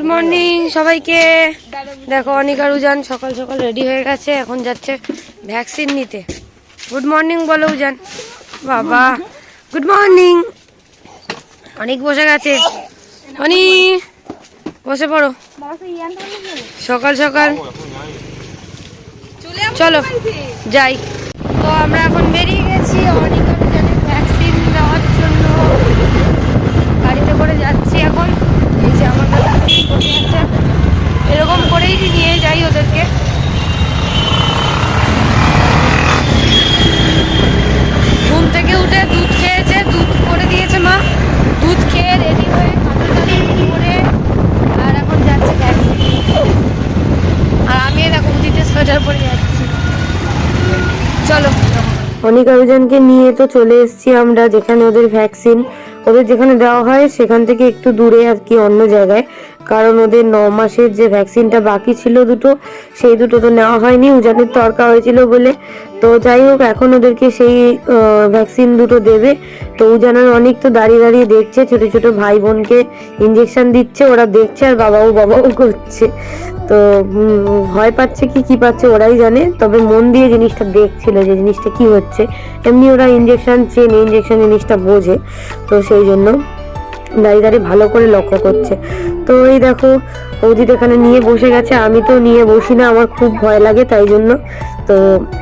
Good morning সবাইকে। দেখো, অনিকা উজান সকাল সকাল রেডি হয়ে গেছে, এখন যাচ্ছে ভ্যাকসিন নিতে। গুড মর্নিং বলো উজান বাবা। গুড মর্নিং অনেক বসে গেছে। অনি, বসে পড়ো। সকাল সকাল। চলো, যাই। তো আমরা এখন বেরিয়ে গেছি অনিকা উজানের ভ্যাকসিন দেওয়ার জন্য গাড়িতে করে যাচ্ছি এখন এই যে আমার দাদা করে যাচ্ছে এরকম করেই নিয়ে যাই ওদেরকে ঘুম থেকে উঠে দুধ খেয়েছে দুধ করে দিয়েছে মা দুধ খেয়ে রেডি হয়ে কাঁচা করে আর এখন যাচ্ছে ভ্যাকসিন আর আমি দেখো উদিতে সোয়েটার পরে যাচ্ছি চলো অনেক অভিযানকে নিয়ে তো চলে এসেছি আমরা, যেখানে ওদের ভ্যাকসিন ওদের যেখানে দেওয়া হয় সেখান থেকে একটু দূরে আর কি, অন্য জায়গায়। কারণ ওদের ন মাসের যে ভ্যাকসিনটা বাকি ছিল দুটো, সেই দুটো তো নেওয়া হয়নি। উজানের তরকা হয়েছিল বলে। তো যাই হোক, এখন ওদেরকে সেই ভ্যাকসিন দুটো দেবে। তো উজানের অনেক তো দাঁড়িয়ে দাঁড়িয়ে দেখছে, ছোট ছোট ভাই বোনকে ইঞ্জেকশন দিচ্ছে, ওরা দেখছে আর বাবাও বাবাও করছে। তো ভয় পাচ্ছে কি কি পাচ্ছে ওরাই জানে। তবে মন দিয়ে জিনিসটা দেখছিল যে জিনিসটা কি হচ্ছে। এমনি ওরা ইঞ্জেকশন চেনে ইঞ্জেকশন জিনিসটা বোঝে। তো সেই জন্য দাঁড়িয়ে দাঁড়িয়ে ভালো করে লক্ষ্য করছে। তো এই দেখো বৌদি তো এখানে নিয়ে বসে গেছে। আমি তো নিয়ে বসি না, আমার খুব ভয় লাগে তাই জন্য। তো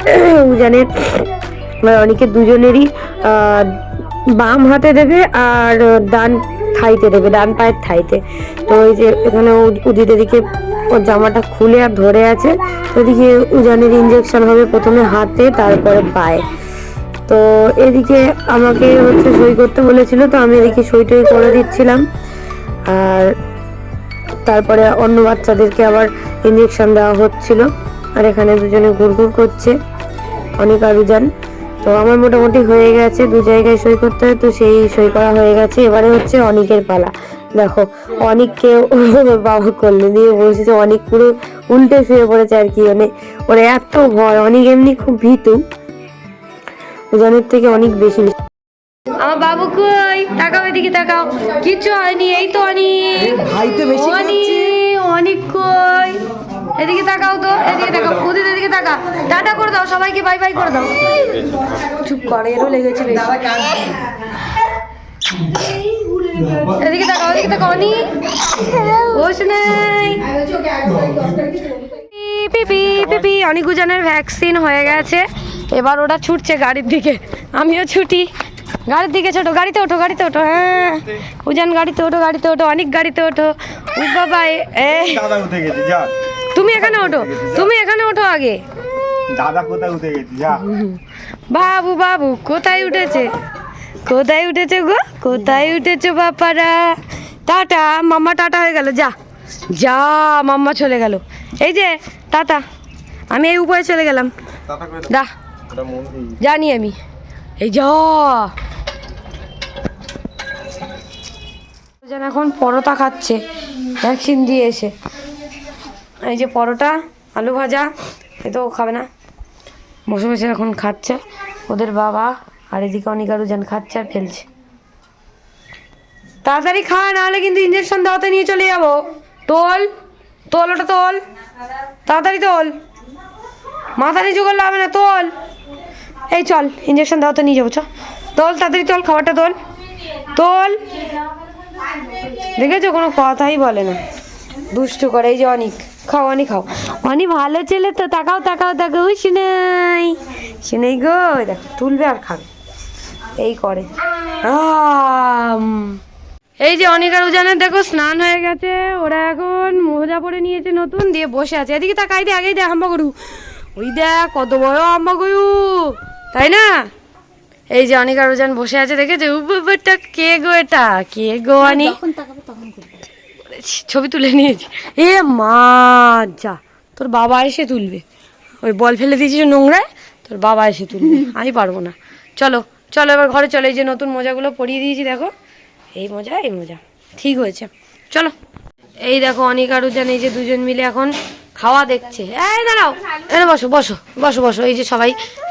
উজানের অনেকে দুজনেরই বাম হাতে দেবে আর ডান থাইতে দেবে, ডান পায়ের থাইতে। তো ওই যে এখানে উদিত এদিকে ওর জামাটা খুলে আর ধরে আছে। তো এদিকে উজানের ইঞ্জেকশন হবে প্রথমে হাতে, তারপরে পায়ে। তো এদিকে আমাকে হচ্ছে সই করতে বলেছিল, তো আমি এদিকে সই টই করে দিচ্ছিলাম। আর তারপরে অন্য বাচ্চাদেরকে আবার ইঞ্জেকশন দেওয়া হচ্ছিল। আর এখানে দুজনে ঘুরঘুর করছে, অনেক আরু যান তো আমার মোটামুটি হয়ে গেছে, দু জায়গায় সই করতে হয়, তো সেই সই করা হয়ে গেছে। এবারে হচ্ছে অনেকের পালা। দেখো, অনেককে বাবা করলে দিয়ে বসেছে, অনেক পুরো উল্টে শুয়ে পড়েছে আর কি। মানে ওরা এত ভয়, অনেক এমনি খুব ভীতু। ওজনের থেকে অনেক বেশি আমার বাবু কই? তাকাও এদিকে তাকাও। কিচ্ছু হয়নি এই তো অনেক। ভাই তো বেশি অনেক অনেক কই? এদিকে তাকাও তো এদিকে তাকাও। ওদের এদিকে তাকা। টাটা করে দাও সবাইকে বাই বাই করে দাও। চুপ করে এরও লেগেছে এদিকে তাকাও এদিকে তাকাও অনি বস নাই। পিপি পিপি অনেক উজানের ভ্যাকসিন হয়ে গেছে। এবার ওটা ছুটছে গাড়ির দিকে। আমিও ছুটি। গাড়ির দিকে ছোটো গাড়িতে ওঠো গাড়িতে ওঠো হ্যাঁ। উজান গাড়িতে ওঠো গাড়িতে ওঠো অনেক গাড়িতে ওঠো। বাবা এ- তুমি এখানে ওঠো তুমি এখানে ওঠো আগে। দাদা কোথায় উঠে গেছি যা। বাবু বাবু কোথায় উঠেছে? কোথায় উঠেছে গো? কোথায় উঠেছে বাপারা? টাটা মাম্মা টাটা হয়ে গেল যা। যা মাম্মা চলে গেল। এই যে টাটা। আমি এই উপরে চলে গেলাম। দা জানি আমি। এই যা। যেন এখন পরোটা খাচ্ছে। ভ্যাকসিন দিয়ে এসে। এই যে পরোটা, আলু ভাজা, এ তো খাবে না। বসে বসে এখন খাচ্ছে। ওদের বাবা আর এদিকে অনেক আরও যেন খাচ্ছে আর ফেলছে। তাড়াতাড়ি খা, নাহলে কিন্তু ইঞ্জেকশন দেওয়াতে নিয়ে চলে যাব। তোল তোল ওটা তোল। তাড়াতাড়ি তোল। মাথা নিচু করলে হবে না, তোল। এই চল ইঞ্জেকশন দাও তো, নিয়ে যাব, চ। তোল, তাড়াতাড়ি তোল, খাবারটা তোল। তোল। দেখেছ, কোনো কথাই বলে না। দুষ্টু করে, এই যে অনিক, খাও অনি খাও। অনি ভালো ছেলে তো, তাকাও তাকাও তাকাও শুনেই শুনেই গো দেখো, তুলবে আর খাবে। এই করে। এই যে অনেক আর উজানের, দেখো, স্নান হয়ে গেছে। ওরা এখন মোজা পরে নিয়েছে নতুন, দিয়ে বসে আছে। এদিকে তাকাই দিয়ে আগেই দে, হাম্বা গরু ওই দেখ কত বড় আম্মা গরু তাই না? এই যে অনিকার উজান বসে আছে দেখেছে? উপরটা কে গো এটা? কে গো আনি? ছবি তুলে নিয়েছি। এ মা যা তোর বাবা এসে তুলবে। ওই বল ফেলে দিয়েছিস নোংরায় তোর বাবা এসে তুলবে। আমি পারব না। চলো চলো এবার ঘরে চলো। এই যে নতুন মোজাগুলো পরিয়ে দিয়েছি দেখো। এই মোজা এই মোজা। ঠিক হয়েছে। চলো। এই দেখো অনেক আরও জানে এই যে দুজন মিলে এখন খাওয়া দেখছে। এই দাঁড়াও। এনে বসো বসো বসো বসো। এই যে সবাই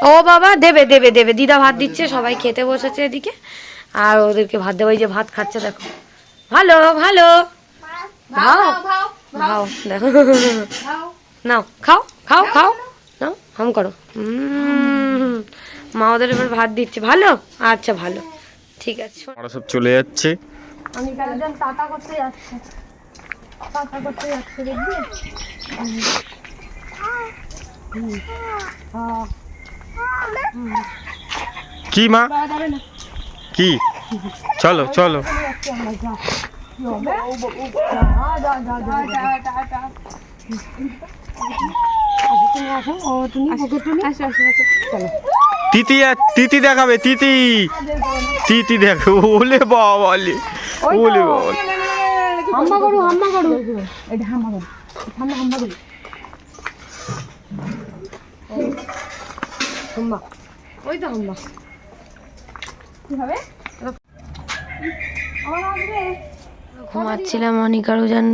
ও বাবা দেবে দেবে দেবে। দিদা ভাত দিচ্ছে সবাই খেতে বসেছে এদিকে। আর ওদেরকে ভাত দেবো এই যে ভাত খাচ্ছে দেখো। ভালো ভালো। ভাও ভাও দেখো। নাও খাও খাও খাও। নাও হাম করো। মা ওদের এবার ভাত দিচ্ছে। ভালো? আচ্ছা ভালো। ঠিক আছে। ওরা সব চলে যাচ্ছে। আমি টাটা করতে যাচ্ছে। টাটা করতে যাচ্ছে দেখবি কি মা? কি? চলো চলো। তিতি তিতি দেখাবে তিতি। তিতি দেখো ওলে বাবালে ওলে বাবালে হাম্মা করু হাম্মা করু হাম্মা। ওই তো হাম্মা। ঘুমাচ্ছিলাম অনিক আর উজান।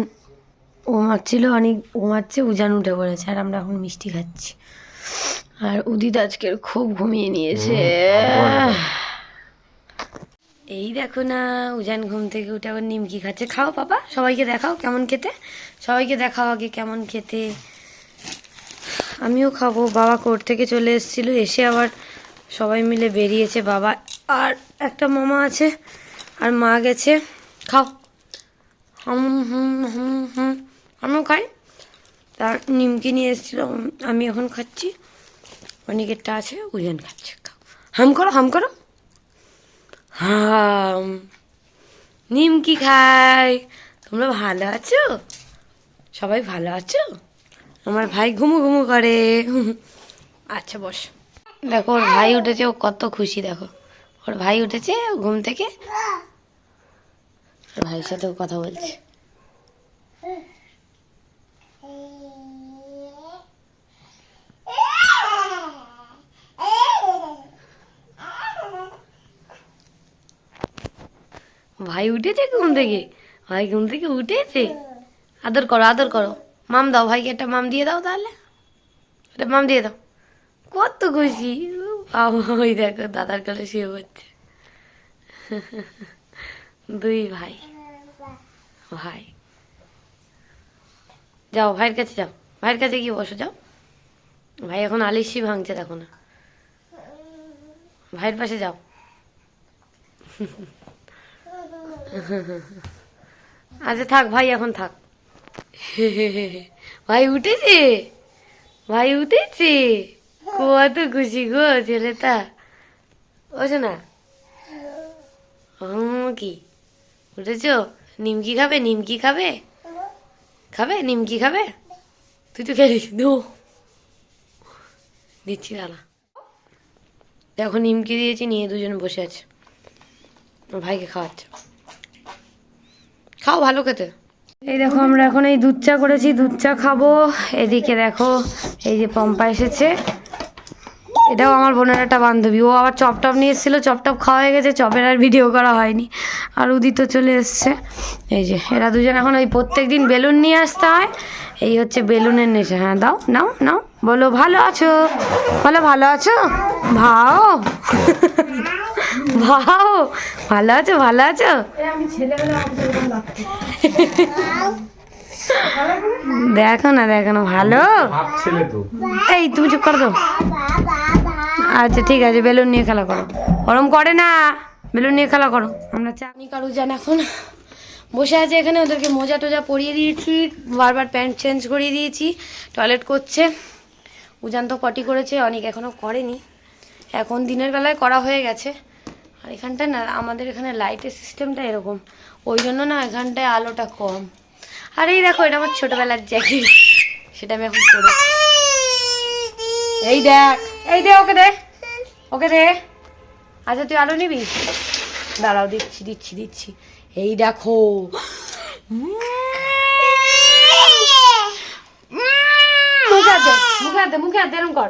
ঘুমাচ্ছিল অনেক ঘুমাচ্ছে উজান উঠে পড়েছে। আর আমরা এখন মিষ্টি খাচ্ছি। আর উদিত আজকের খুব ঘুমিয়ে নিয়েছে। এই দেখো না, উজান ঘুম থেকে উঠে আবার নিমকি খাচ্ছে। খাও বাবা, সবাইকে দেখাও কেমন খেতে। সবাইকে দেখাও আগে কেমন খেতে। আমিও খাব। বাবা কোর্ট থেকে চলে এসেছিল, এসে আবার সবাই মিলে বেরিয়েছে। বাবা আর একটা মামা আছে, আর মা গেছে। খাও। হুম হুম হুম হুম আমিও খাই। তার নিমকি নিয়ে এসেছিল, আমি এখন খাচ্ছি। অনেকেরটা আছে, উজান খাচ্ছে। খাও। হাম করো হাম করো। নিমকি খাই। তোমরা ভালো আছো? সবাই ভালো আছো? আমার ভাই ঘুমু ঘুমু করে। আচ্ছা বস। দেখো, ওর ভাই উঠেছে, ও কত খুশি, দেখো। ওর ভাই উঠেছে ঘুম থেকে। ওর ভাইয়ের সাথেও কথা বলছে। ভাই উঠেছে ঘুম থেকে? ভাই ঘুম থেকে উঠেছে? আদর করো আদর করো। মাম দাও ভাইকে একটা মাম দিয়ে দাও তাহলে। একটা মাম দিয়ে দাও। কত খুশি। ওই দেখো, দাদার কাছে শুয়ে পড়ছে। দুই ভাই। ভাই। যাও, ভাইয়ের কাছে যাও। ভাইয়ের কাছে গিয়ে বসো, যাও। ভাই এখন আলিশি ভাঙছে, দেখো না। ভাইয়ের পাশে যাও। আচ্ছা থাক, ভাই, এখন থাক। ভাই উঠেছে? ভাই উঠেছে? কত খুশি গো, ছেলেটা। ওছো না কি? উঠেছো? নিমকি খাবে? নিমকি খাবে? খাবে? নিমকি খাবে? তুই তো খেলিস দু। দিচ্ছি, দাঁড়া। দেখো, নিমকি দিয়েছি, নিয়ে দুজন বসে আছে। ভাইকে খাওয়াচ্ছে। খাও ভালো খেতে। এই দেখো আমরা এখন এই দুধ চা করেছি, দুধ চা খাব। এদিকে দেখো এই যে পম্পা এসেছে। এটাও আমার বোনের একটা বান্ধবী। ও আবার চপ টপ নিয়ে এসেছিল, চপ টপ খাওয়া হয়ে গেছে, চপের আর ভিডিও করা হয়নি। আর উদিত চলে এসছে। এই যে, এরা দুজন এখন ওই প্রত্যেক দিন বেলুন নিয়ে আসতে হয়। এই হচ্ছে বেলুনের নেশা। হ্যাঁ দাও, নাও নাও। বলো, ভালো আছো? বলো, ভালো আছো? ভাও। ভাও ভালো আছো ভালো আছো? দেখো না দেখো না ভালো? এই তুমি চুপ করে দাও আচ্ছা ঠিক আছে বেলুন নিয়ে খেলা করো। গরম করে না বেলুন নিয়ে খেলা করো। আমরা চাকনি কারু যান এখন। বসে আছে এখানে ওদেরকে মোজা টোজা পরিয়ে দিয়েছি বারবার প্যান্ট চেঞ্জ করিয়ে দিয়েছি টয়লেট করছে। উজান তো পটি করেছে অনেক এখনও করেনি। এখন দিনের বেলায় করা হয়ে গেছে। আর এখানটায় না, আমাদের এখানে লাইটের সিস্টেমটা এরকম। ওই জন্য না এখানটায় আলোটা কম। আর এই দেখো, এটা আমার ছোটবেলার জ্যাকেট সেটা আমি এখন পরেছি এই দেখ, এই দে ওকে দে ওকে দে। আচ্ছা তুই আলো নিবি? দাঁড়াও, দিচ্ছি দিচ্ছি দিচ্ছি। এই দেখো। মুখে হাত দে, মুখে হাত মুখে হাত এরম কর।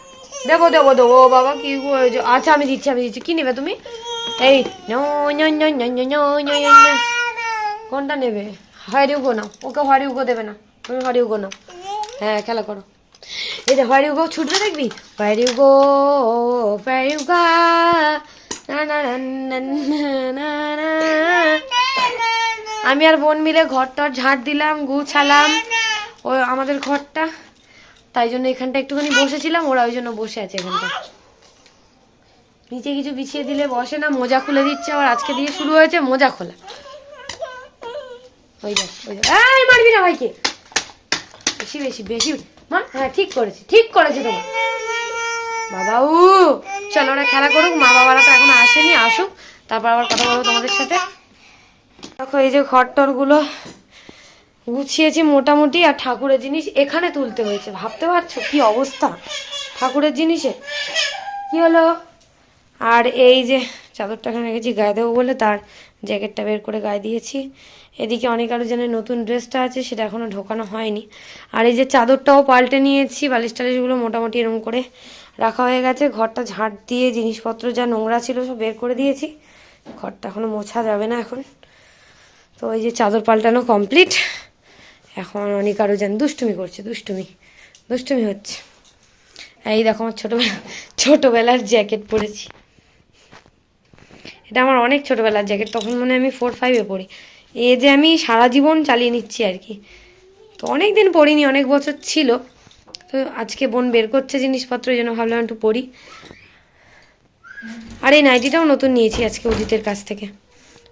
দেবো দেবো দেবো। ও বাবা, কি হয়েছে? আচ্ছা আমি দিচ্ছি আমি দিচ্ছি। কি নেবে তুমি? এই কোনটা নেবে? হরিউগো নাও। ওকে হরিউগো দেবে না। তুমি হরিউগো নাও। হ্যাঁ খেলা করো। এই যে হরিউগো, ছুটবে দেখবি? হরিউগো, হরিউগা আমি আর বোন মিলে ঘর টর দিলাম, গুছালাম। ও, আমাদের ঘরটা তাই জন্য এখানটা একটুখানি বসেছিলাম, ওরা ওই জন্য বসে আছে এখানটা। নিচে কিছু বিছিয়ে দিলে বসে না, মোজা খুলে দিচ্ছে, আবার আজকে দিয়ে শুরু হয়েছে, মোজা খোলা। ওই দেখ ওই দেখ। এই, মারবি না ভাইকে। বেশি বেশি বেশি। মা হ্যাঁ ঠিক করেছি ঠিক করেছি তোমার বাবা, উ, চলো ওরা খেলা করুক, মা বাবারা তো এখন আসেনি, আসুক। তারপর আবার কথা বলব তোমাদের সাথে। দেখো এই যে ঘর টরগুলো গুছিয়েছি মোটামুটি আর ঠাকুরের জিনিস এখানে তুলতে হয়েছে। ভাবতে পারছ কি অবস্থা? ঠাকুরের জিনিসে। কি হলো? আর এই যে চাদরটা এখানে রেখেছি, গায়ে দেবো বলে তার জ্যাকেটটা বের করে গায়ে দিয়েছি। এদিকে অনেক আরও যেন নতুন ড্রেসটা আছে, সেটা এখনও ঢোকানো হয়নি। আর এই যে চাদরটাও পাল্টে নিয়েছি, বালিশ টালিশগুলো মোটামুটি এরকম করে রাখা হয়ে গেছে। ঘরটা ঝাঁট দিয়ে জিনিসপত্র যা নোংরা ছিল সব বের করে দিয়েছি। ঘরটা এখনও মোছা যাবে না এখন। তো ওই যে চাদর পাল্টানো কমপ্লিট। এখন অনেক আরও যেন দুষ্টুমি করছে, দুষ্টুমি দুষ্টুমি হচ্ছে। এই দেখো আমার ছোটোবেলা, ছোটোবেলার জ্যাকেট পরেছি। এটা আমার অনেক ছোটোবেলার জ্যাকেট, তখন মনে আমি ফোর ফাইভে পড়ি। এ যে আমি সারা জীবন চালিয়ে নিচ্ছি আর কি। তো অনেক দিন পড়িনি, অনেক বছর ছিল। তো আজকে বোন বের করছে জিনিসপত্র, এই জন্য ভাবলাম একটু পড়ি। আর এই নাইটিটাও নতুন নিয়েছি আজকে অজিতের কাছ থেকে।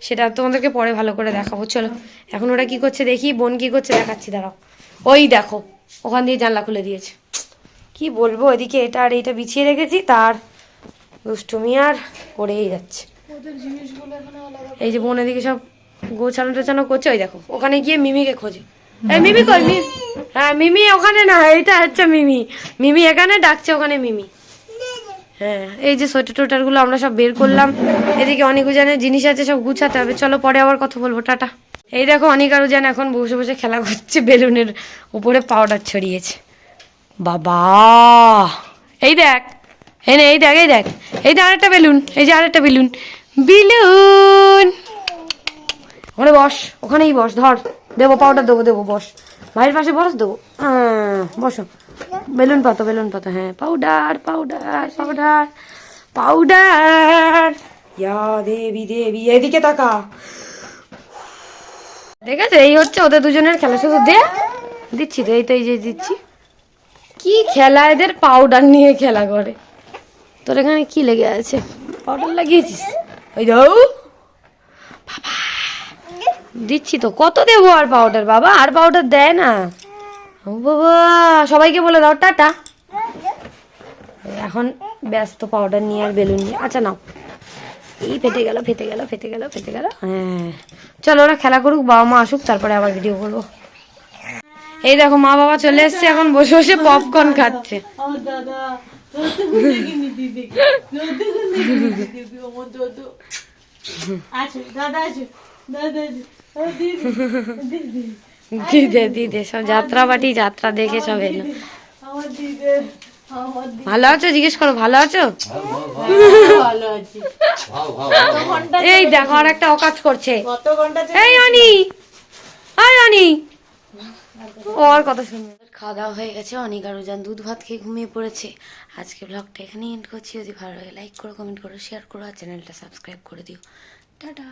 সেটা তোমাদেরকে পরে ভালো করে দেখাবো। চলো এখন ওরা কি করছে দেখি বোন কি করছে দেখাচ্ছি দাঁড়াও। ওই দেখো ওখান দিয়ে জানলা খুলে দিয়েছে। কি বলব এদিকে এটা আর এইটা বিছিয়ে রেখেছি তার দুষ্টুমি আর করেই যাচ্ছে। এই যে বোন এদিকে সব গোছানো টোছানো করছে ওই দেখো ওখানে গিয়ে মিমিকে খোঁজে। এই মিমি কই? মিমি হ্যাঁ মিমি ওখানে না এটা হচ্ছে মিমি। মিমি এখানে ডাকছে ওখানে মিমি। হ্যাঁ এই যে সোয়েটার টোটারগুলো আমরা সব বের করলাম। এদিকে অনেক উজানের জিনিস আছে সব গুছাতে হবে। চলো পরে আবার কথা বলব টাটা। এই দেখো অনেক আরও যেন এখন বসে বসে খেলা করছে বেলুনের উপরে পাউডার ছড়িয়েছে। বাবা! এই দেখ এই নে, এই দেখ এই দেখ এই যে আরেকটা বেলুন এই যে আরেকটা বেলুন। বেলুন! ওখানে বস ওখানেই বস ধর। দেবো পাউডার দেবো দেবো বস। ভাইয়ের পাশে বস দেবো। বসো। বেলুন পাতো বেলুন পাতো হ্যাঁ powder powder powder powder yeah Devi Devi এদিকে তাকা। ঠিক আছে এই হচ্ছে ওদের দুজনের খেলা শুধু দে দিচ্ছি তো এই তো এই যে দিচ্ছি। কি খেলা এদের? পাউডার নিয়ে খেলা করে। তোর এখানে কি লেগে আছে? পাউডার লাগিয়েছিস? ওই দাও। বাবা দিচ্ছি তো কত দেবো আর পাউডার বাবা আর পাউডার দেয় না। বাবা, সবাইকে বলে দাও, টাটা। এখন ব্যস্ত পাউডার নিয়ে আর বেলুন নিয়ে আচ্ছা নাও। এই ফেটে গেল ফেটে গেল ফেটে গেল ফেটে গেল। হ্যাঁ। চলো, ওরা খেলা করুক, বাবা মা আসুক, তারপরে আবার ভিডিও করব। এই দেখো, মা বাবা চলে এসছে, এখন বসে বসে পপকর্ন খাচ্ছে। আমার দাদা দিদি। দিদি, দাদা, সব যাত্রাবাটি যাত্রা দেখে সব এলো। ভালো আছো? জিজ্ঞেস করো, ভালো আছো? এই দেখো, আর একটা অকাজ করছে। এই অনি এই অনি। ও, আর কথা শুনবে খাওয়া দাওয়া হয়ে গেছে, অনেক আরও যান দুধ ভাত খেয়ে ঘুমিয়ে পড়েছে। আজকে ব্লগটা এখানে এন্ড করছি। যদি ভালো লাগে লাইক করো কমেন্ট করো শেয়ার করো, আর চ্যানেলটা সাবস্ক্রাইব করে দিও। টাটা।